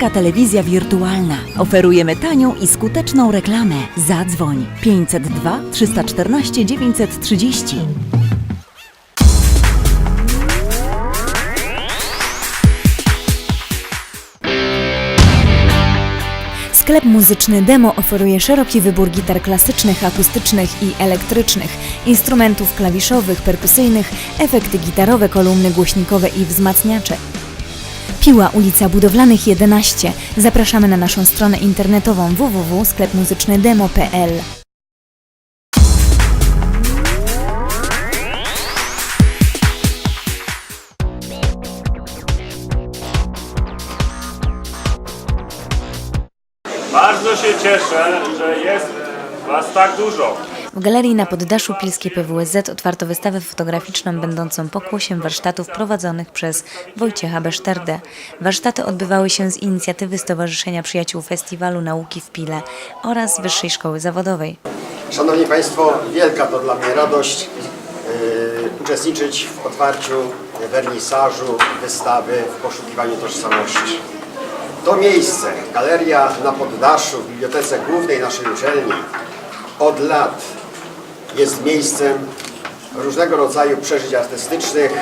Polska Telewizja Wirtualna. Oferujemy tanią i skuteczną reklamę. Zadzwoń 502 314 930. Sklep muzyczny Demo oferuje szeroki wybór gitar klasycznych, akustycznych i elektrycznych, instrumentów klawiszowych, perkusyjnych, efekty gitarowe, kolumny głośnikowe i wzmacniacze. Piła, ulica Budowlanych 11. Zapraszamy na naszą stronę internetową www.sklepmuzycznydemo.pl. Bardzo się cieszę, że jest Was tak dużo. W galerii na poddaszu Pilskiej PWSZ otwarto wystawę fotograficzną będącą pokłosiem warsztatów prowadzonych przez Wojciecha Beszterdę. Warsztaty odbywały się z inicjatywy Stowarzyszenia Przyjaciół Festiwalu Nauki w Pile oraz Wyższej Szkoły Zawodowej. Szanowni Państwo, wielka to dla mnie radość yy, uczestniczyć w otwarciu wernisażu wystawy w poszukiwaniu tożsamości. To miejsce, galeria na poddaszu w Bibliotece Głównej naszej uczelni od lat jest miejscem różnego rodzaju przeżyć artystycznych,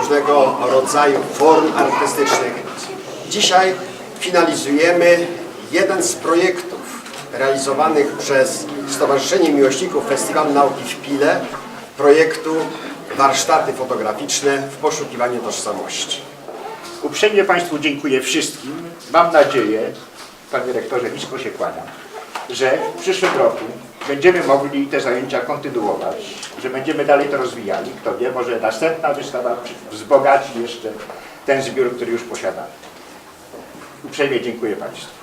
różnego rodzaju form artystycznych. Dzisiaj finalizujemy jeden z projektów realizowanych przez Stowarzyszenie Miłośników Festiwalu Nauki w Pile, projektu Warsztaty Fotograficzne w poszukiwaniu tożsamości. Uprzejmie Państwu dziękuję wszystkim. Mam nadzieję, Panie Rektorze, nisko się kłaniam, że w przyszłym roku będziemy mogli te zajęcia kontynuować, że będziemy dalej to rozwijali. Kto wie, może następna wystawa wzbogaci jeszcze ten zbiór, który już posiadamy. Uprzejmie dziękuję Państwu.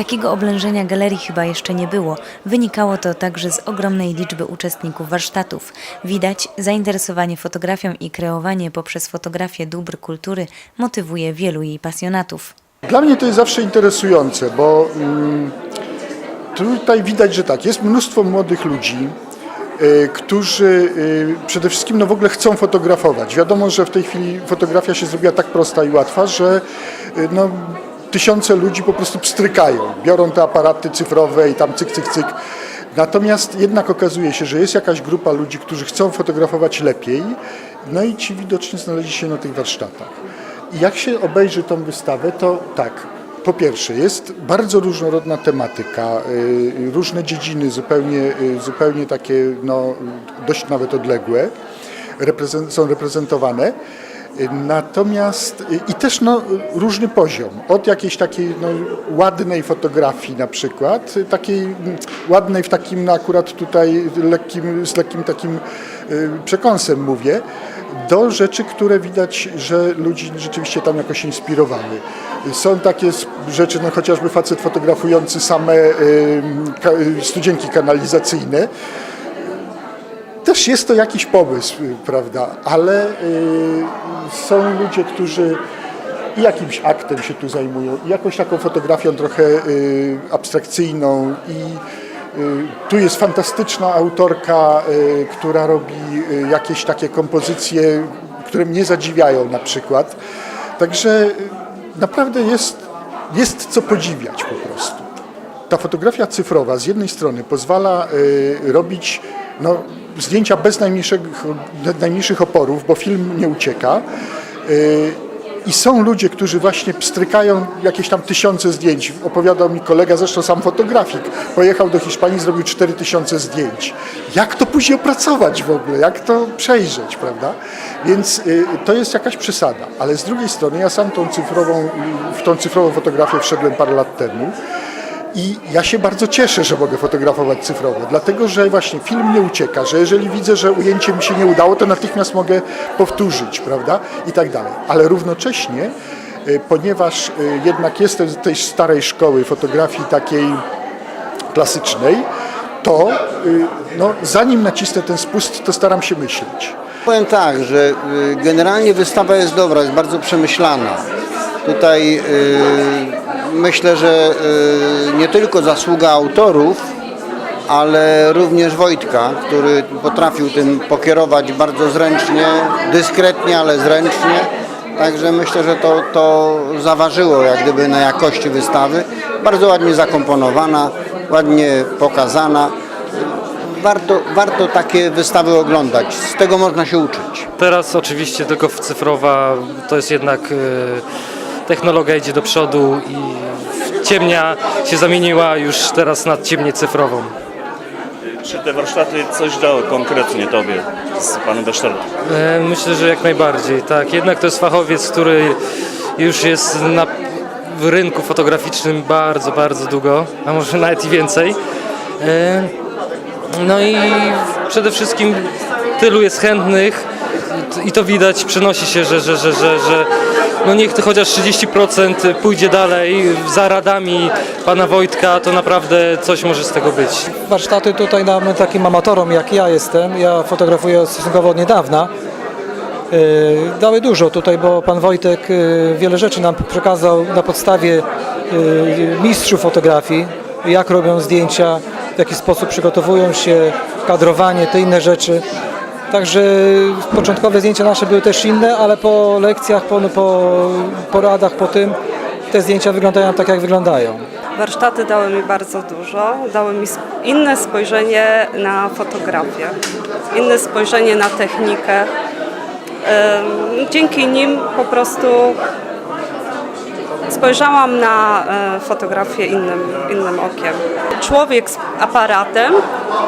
Takiego oblężenia galerii chyba jeszcze nie było. Wynikało to także z ogromnej liczby uczestników warsztatów. Widać, zainteresowanie fotografią i kreowanie poprzez fotografię dóbr kultury motywuje wielu jej pasjonatów. Dla mnie to jest zawsze interesujące, bo mm, tutaj widać, że tak, jest mnóstwo młodych ludzi, y, którzy y, przede wszystkim no w ogóle chcą fotografować. Wiadomo, że w tej chwili fotografia się zrobiła tak prosta i łatwa, że y, no, tysiące ludzi po prostu pstrykają, biorą te aparaty cyfrowe i tam cyk, cyk, cyk. Natomiast jednak okazuje się, że jest jakaś grupa ludzi, którzy chcą fotografować lepiej, no i ci widocznie znaleźli się na tych warsztatach. I jak się obejrzy tą wystawę, to tak, po pierwsze jest bardzo różnorodna tematyka, y, różne dziedziny zupełnie, y, zupełnie takie no, dość nawet odległe są reprezentowane. Natomiast i też no, różny poziom, od jakiejś takiej no, ładnej fotografii na przykład, takiej mm, ładnej w takim no, akurat tutaj lekkim, z lekkim takim y, przekąsem mówię, do rzeczy, które widać, że ludzi rzeczywiście tam jakoś inspirowały. Są takie rzeczy, no chociażby facet fotografujący same y, y, studzienki kanalizacyjne. Też jest to jakiś pomysł, y, prawda, ale y, są ludzie, którzy jakimś aktem się tu zajmują, jakąś taką fotografią trochę y, abstrakcyjną i tu jest fantastyczna autorka, która robi jakieś takie kompozycje, które mnie zadziwiają na przykład. Także naprawdę jest, jest co podziwiać po prostu. Ta fotografia cyfrowa z jednej strony pozwala robić no, zdjęcia bez najmniejszych, najmniejszych oporów, bo film nie ucieka. Y, I są ludzie, którzy właśnie pstrykają jakieś tam tysiące zdjęć. Opowiadał mi kolega, zresztą sam fotografik, pojechał do Hiszpanii, zrobił 4000 zdjęć. Jak to później opracować w ogóle, jak to przejrzeć, prawda? Więc y, to jest jakaś przesada. Ale z drugiej strony ja sam tą cyfrową, w tą cyfrową fotografię wszedłem parę lat temu. I ja się bardzo cieszę, że mogę fotografować cyfrowo, dlatego że właśnie film nie ucieka, że jeżeli widzę, że ujęcie mi się nie udało, to natychmiast mogę powtórzyć, prawda? I tak dalej. Ale równocześnie, y, ponieważ y, jednak jestem z tej starej szkoły fotografii takiej klasycznej, to y, no, zanim nacisnę ten spust, to staram się myśleć. Powiem tak, że generalnie wystawa jest dobra, jest bardzo przemyślana. Tutaj myślę, że y, nie tylko zasługa autorów, ale również Wojtka, który potrafił tym pokierować bardzo zręcznie, dyskretnie, ale zręcznie. Także myślę, że to, to zaważyło jak gdyby na jakości wystawy. Bardzo ładnie zakomponowana, ładnie pokazana. Warto, warto takie wystawy oglądać, z tego można się uczyć. Teraz oczywiście tylko w cyfrowa to jest jednak e, technologia idzie do przodu i ciemnia się zamieniła już teraz na ciemnię cyfrową. Czy te warsztaty coś dały konkretnie Tobie z Panem warsztatem? E, Myślę, że jak najbardziej, tak. Jednak to jest fachowiec, który już jest na rynku fotograficznym bardzo, bardzo długo, a może nawet i więcej. E, No i przede wszystkim tylu jest chętnych i to widać, przenosi się, że, że, że, że, że no niech to chociaż 30% pójdzie dalej za radami pana Wojtka, to naprawdę coś może z tego być. warsztaty tutaj nam, takim amatorom jak ja jestem, ja fotografuję stosunkowo od niedawna, yy, dały dużo tutaj, bo pan Wojtek yy, wiele rzeczy nam przekazał na podstawie yy, mistrzów fotografii, jak robią zdjęcia, w jaki sposób przygotowują się, kadrowanie, te inne rzeczy. Także początkowe zdjęcia nasze były też inne, ale po lekcjach, po, po poradach, po tym te zdjęcia wyglądają tak, jak wyglądają. Warsztaty dały mi bardzo dużo, dały mi inne spojrzenie na fotografię, inne spojrzenie na technikę. Dzięki nim po prostu spojrzałam na e, fotografię innym, innym okiem. Człowiek z aparatem,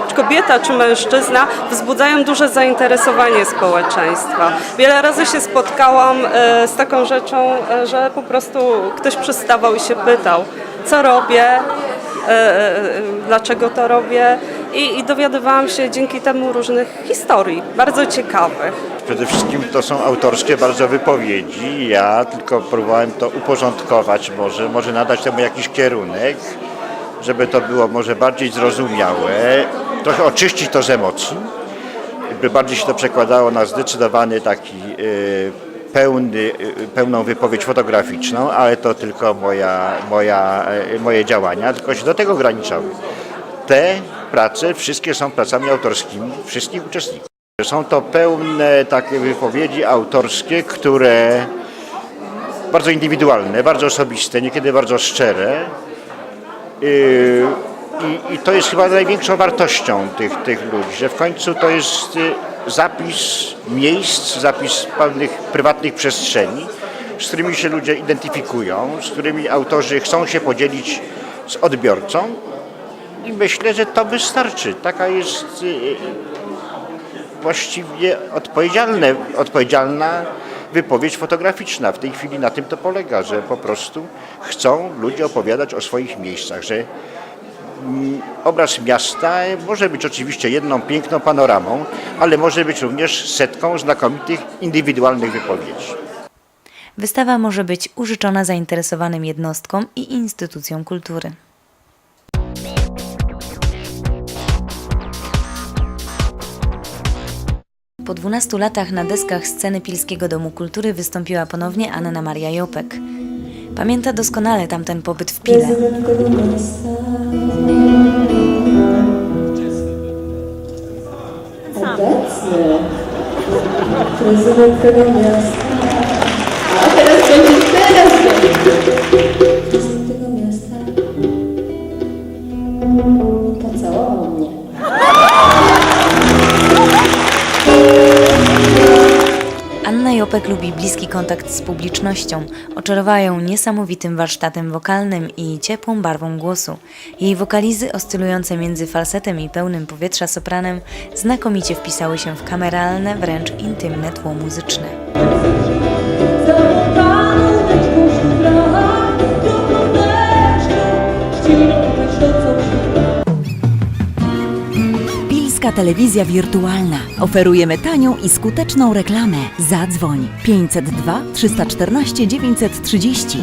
czy kobieta czy mężczyzna, wzbudzają duże zainteresowanie społeczeństwa. Wiele razy się spotkałam e, z taką rzeczą, e, że po prostu ktoś przystawał i się pytał, co robię, e, dlaczego to robię i, i dowiadywałam się dzięki temu różnych historii, bardzo ciekawych. Przede wszystkim to są autorskie bardzo wypowiedzi. Ja tylko próbowałem to uporządkować może, może nadać temu jakiś kierunek, żeby to było może bardziej zrozumiałe, trochę oczyścić to z emocji, by bardziej się to przekładało na zdecydowany taki y, pełny, y, pełną wypowiedź fotograficzną, ale to tylko moja, moja, y, moje działania, tylko się do tego ograniczały. Te prace wszystkie są pracami autorskimi wszystkich uczestników. Są to pełne takie wypowiedzi autorskie, które bardzo indywidualne, bardzo osobiste, niekiedy bardzo szczere. Yy, I, I to jest chyba największą wartością tych, tych ludzi, że w końcu to jest y, zapis miejsc, zapis pewnych prywatnych przestrzeni, z którymi się ludzie identyfikują, z którymi autorzy chcą się podzielić z odbiorcą. I myślę, że to wystarczy. Taka jest y, właściwie odpowiedzialne, odpowiedzialna wypowiedź fotograficzna. W tej chwili na tym to polega, że po prostu chcą ludzie opowiadać o swoich miejscach, że mm, obraz miasta może być oczywiście jedną piękną panoramą, ale może być również setką znakomitych indywidualnych wypowiedzi. Wystawa może być użyczona zainteresowanym jednostkom i instytucjom kultury. Po 12 latach na deskach sceny Pilskiego Domu Kultury wystąpiła ponownie Anna Maria Jopek. Pamięta doskonale tamten pobyt w Pile. Obecny prezydent tego miasta. Jopek lubi bliski kontakt z publicznością. Oczarowała ją niesamowitym warsztatem wokalnym i ciepłą barwą głosu. Jej wokalizy oscylujące między falsetem i pełnym powietrza sopranem znakomicie wpisały się w kameralne, wręcz intymne tło muzyczne. Telewizja Wirtualna. Oferujemy tanią i skuteczną reklamę. Zadzwoń 502 314 930.